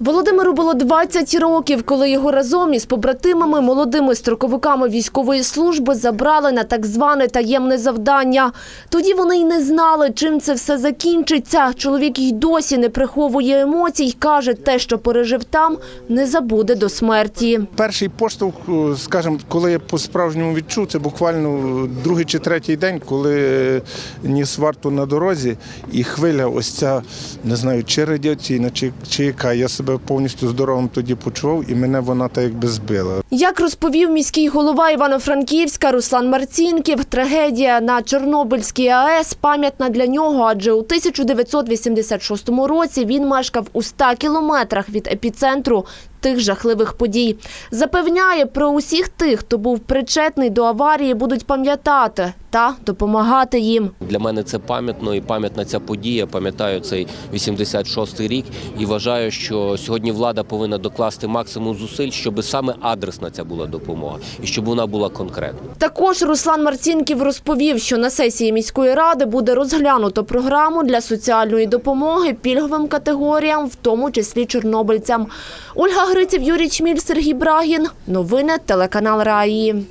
Володимиру було 20 років, коли його разом із побратимами, молодими строковиками військової служби забрали на так зване таємне завдання. Тоді вони й не знали, чим це все закінчиться. Чоловік й досі не приховує емоцій. Каже, те, що пережив там, не забуде до смерті. Перший поштовх, е, скажімо, коли я по-справжньому відчув, це буквально другий чи третій день, коли е, ніс варту на дорозі, і хвиля, ось ця, не знаю, чи радіаційна, чи, чи яка. Я себе повністю здоровим тоді почував, і мене вона так якби збила. Як розповів міський голова Івано-Франківська Руслан Марцінків, трагедія на Чорнобильській АЕС пам'ятна для нього, адже у 1986 році він мешкав у 100 кілометрах від епіцентру тих жахливих подій. Запевняє, про усіх тих, хто був причетний до аварії, будуть пам'ятати та допомагати їм. Для мене це пам'ятно і пам'ятна ця подія. Пам'ятаю цей 86-й рік і вважаю, що сьогодні влада повинна докласти максимум зусиль, щоб саме адресна ця була допомога і щоб вона була конкретна. Також Руслан Марцінків розповів, що на сесії міської ради буде розглянуто програму для соціальної допомоги пільговим категоріям, в тому числі чорнобильцям. Ольга Гриців, Юрій Чміль, Сергій Брагін. Новини телеканал Раї.